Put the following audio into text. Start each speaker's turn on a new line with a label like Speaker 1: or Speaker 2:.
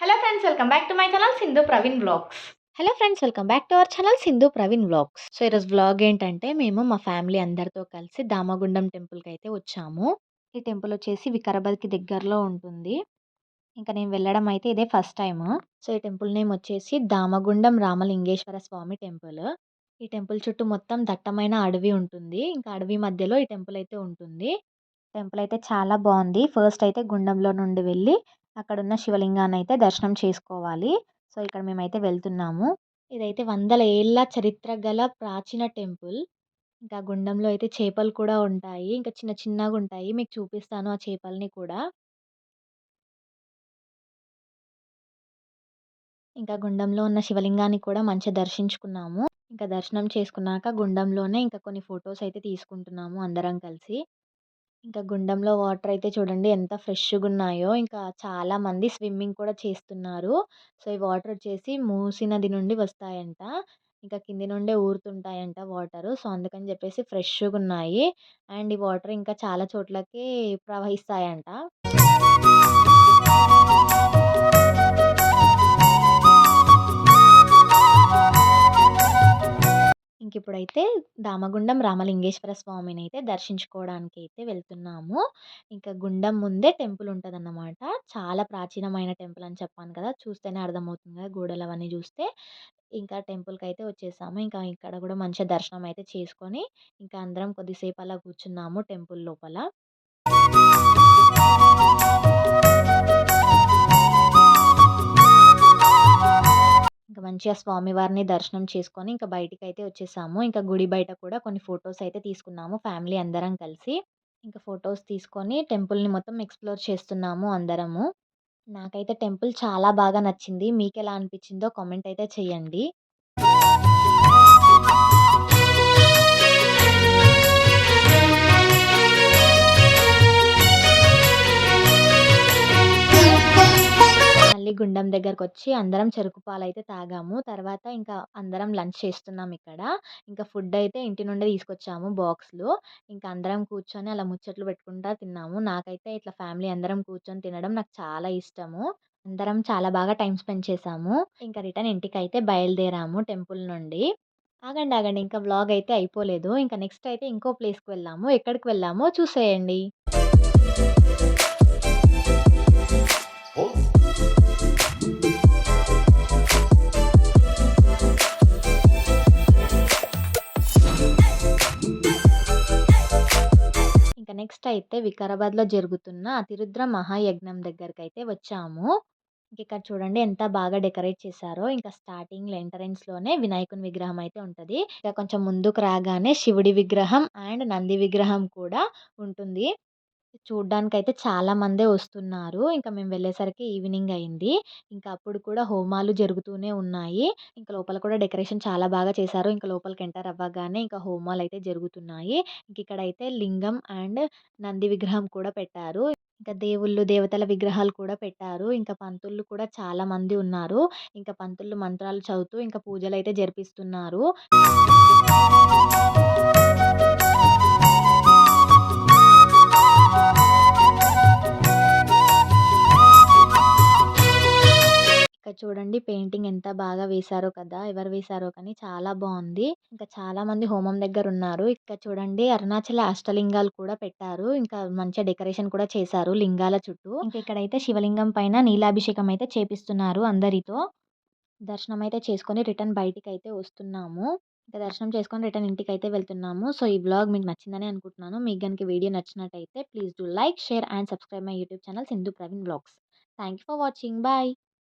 Speaker 1: Hello friends welcome back to my channel Sindhu Praveen blogs hello friends welcome back to our channel Sindhu Praveen vlogs so ఈరోజు vlog ఏంటంటే మేము మా family అందరితో కలిసి దామగుండం టెంపుల్కి అయితే వచ్చాము. ఈ టెంపుల్ వచ్చేసి వికారాబాద్కి దగ్గరలో ఉంటుంది. ఇంకా నేను వెళ్ళడం అయితే ఇదే ఫస్ట్ టైం సో ఈ టెంపుల్ నేమ్ వచ్చేసి దామగుండం రామలింగేశ్వర స్వామి టెంపుల్ ఈ టెంపుల్ చుట్టూ మొత్తం దట్టమైన అడవి ఉంటుంది. ఇంకా అడవి మధ్యలో ఈ టెంపుల్ అయితే ఉంటుంది. టెంపుల్ అయితే చాలా బాగుంది. ఫస్ట్ అయితే గుండంలో నుండి వెళ్ళి అక్కడ ఉన్న శివలింగాన్ని అయితే దర్శనం చేసుకోవాలి. సో ఇక్కడ మేమైతే వెళ్తున్నాము. ఇదైతే వందల ఏళ్ళ చరిత్ర గల ప్రాచీన టెంపుల్. ఇంకా గుండంలో అయితే చేపలు కూడా ఉంటాయి. ఇంకా చిన్న చిన్నగా ఉంటాయి. మీకు చూపిస్తాను ఆ చేపల్ని కూడా. ఇంకా గుండంలో ఉన్న శివలింగాన్ని కూడా మంచిగా దర్శించుకున్నాము. ఇంకా దర్శనం చేసుకున్నాక గుండంలోనే ఇంకా కొన్ని ఫొటోస్ అయితే తీసుకుంటున్నాము అందరం కలిసి. ఇంకా గుండంలో వాటర్ అయితే చూడండి ఎంత ఫ్రెష్గా ఉన్నాయో. ఇంకా చాలా మంది స్విమ్మింగ్ కూడా చేస్తున్నారు. సో ఈ వాటర్ వచ్చేసి మూసినది నుండి వస్తాయంట. ఇంకా కింది నుండే ఊరుతుంటాయంట వాటర్. సో అందుకని చెప్పేసి ఫ్రెష్గా ఉన్నాయి. అండ్ ఈ వాటర్ ఇంకా చాలా చోట్లకి ప్రవహిస్తాయంట. ఇప్పుడైతే దామగుండం రామలింగేశ్వర స్వామిని అయితే దర్శించుకోవడానికి అయితే వెళ్తున్నాము. ఇంకా గుండం ముందే టెంపుల్ ఉంటుందన్నమాట. చాలా ప్రాచీనమైన టెంపుల్ అని చెప్పాను కదా! చూస్తేనే అర్థమవుతుంది కదా గోడలు అవన్నీ చూస్తే. ఇంకా టెంపుల్కి అయితే వచ్చేసాము. ఇంకా ఇక్కడ కూడా మంచిగా దర్శనం అయితే చేసుకొని ఇంకా అందరం కొద్దిసేపు అలా కూర్చున్నాము టెంపుల్ లోపల. ఇంకా మంచిగా స్వామివారిని దర్శనం చేసుకొని ఇంకా బయటికి అయితే వచ్చేసాము. ఇంకా గుడి బయట కూడా కొన్ని ఫొటోస్ అయితే తీసుకున్నాము. ఫ్యామిలీ అందరం కలిసి ఇంకా ఫొటోస్ తీసుకొని టెంపుల్ని మొత్తం ఎక్స్ప్లోర్ చేస్తున్నాము అందరము. నాకైతే టెంపుల్ చాలా బాగా నచ్చింది. మీకు ఎలా అనిపించిందో కామెంట్ అయితే చేయండి. మళ్ళీ గుండం దగ్గరకొచ్చి అందరం చెరుకు పాలైతే తాగాము. తర్వాత ఇంకా అందరం లంచ్ చేస్తున్నాం ఇక్కడ. ఇంకా ఫుడ్ అయితే ఇంటి నుండే తీసుకొచ్చాము బాక్స్‌లో. ఇంకా అందరం కూర్చొని అలా ముచ్చట్లు పెట్టుకుంటా తిన్నాము. నాకైతే ఇట్లా ఫ్యామిలీ అందరం కూర్చొని తినడం నాకు చాలా ఇష్టము. అందరం చాలా బాగా టైమ్ స్పెండ్ చేశాము. ఇంకా రిటర్న్ ఇంటికైతే బయలుదేరాము టెంపుల్ నుండి. ఆగండి, ఆగండి ఇంకా వ్లాగ్ అయితే అయిపోలేదు. ఇంకా నెక్స్ట్ అయితే ఇంకో ప్లేస్‌కి వెళ్ళాము. ఎక్కడికి వెళ్ళామో చూసేయండి. నెక్స్ట్ అయితే వికారాబాద్‌లో జరుగుతున్న అతిరుద్ర మహాయజ్ఞం దగ్గరకైతే వచ్చాము. ఇక్కడ చూడండి ఎంత బాగా డెకరేట్ చేశారో. ఇంకా స్టార్టింగ్ ఎంట్రన్స్‌లోనే వినాయకుని విగ్రహం అయితే ఉంటుంది ఇంకా కొంచెం ముందుకు రాగానే శివుడి విగ్రహం అండ్ నంది విగ్రహం కూడా ఉంటుంది. చూడ్డానికైతే చాలా మందే వస్తున్నారు. ఇంకా మేము వెళ్ళేసరికి ఈవినింగ్ అయింది. ఇంకా అప్పుడు కూడా హోమాలు జరుగుతూనే ఉన్నాయి. ఇంకా లోపల కూడా డెకరేషన్ చాలా బాగా చేశారు. ఇంకా లోపలికి ఎంటర్ అవ్వగానే ఇంకా హోమాలు అయితే జరుగుతున్నాయి. ఇంక ఇక్కడైతే లింగం అండ్ నంది విగ్రహం కూడా పెట్టారు. ఇంకా దేవుళ్ళు, దేవతల విగ్రహాలు కూడా పెట్టారు. ఇంకా పంతుళ్ళు కూడా చాలా మంది ఉన్నారు. ఇంకా పంతుళ్ళు మంత్రాలు చదువుతూ ఇంకా పూజలు అయితే జరిపిస్తున్నారు. చూడండి పెయింటింగ్ ఎంత బాగా వేశారో కదా! ఎవరు వేశారో కానీ చాలా బాగుంది ఇంకా చాలా మంది హోమం దగ్గర ఉన్నారు. ఇక్కడ చూడండి అరుణాచల అష్టలింగాలు కూడా పెట్టారు. ఇంకా మంచిగా డెకరేషన్ కూడా చేశారు లింగాల చుట్టూ. ఇంకా ఇక్కడైతే శివలింగం పైన నీలాభిషేకం అయితే చేపిస్తున్నారు అందరితో. దర్శనం అయితే చేసుకొని రిటర్న్ బయటికి అయితే వస్తున్నాము. ఇంకా దర్శనం చేసుకొని రిటర్న్ ఇంటికి అయితే వెళ్తున్నాము. సో ఈ బ్లాగ్ మీకు నచ్చిందని అనుకుంటున్నాను. మీకు కనుక వీడియో నచ్చినట్టయితే please do like, share and subscribe my YouTube channel Sindhu Praveen blogs thank you for watching. Bye.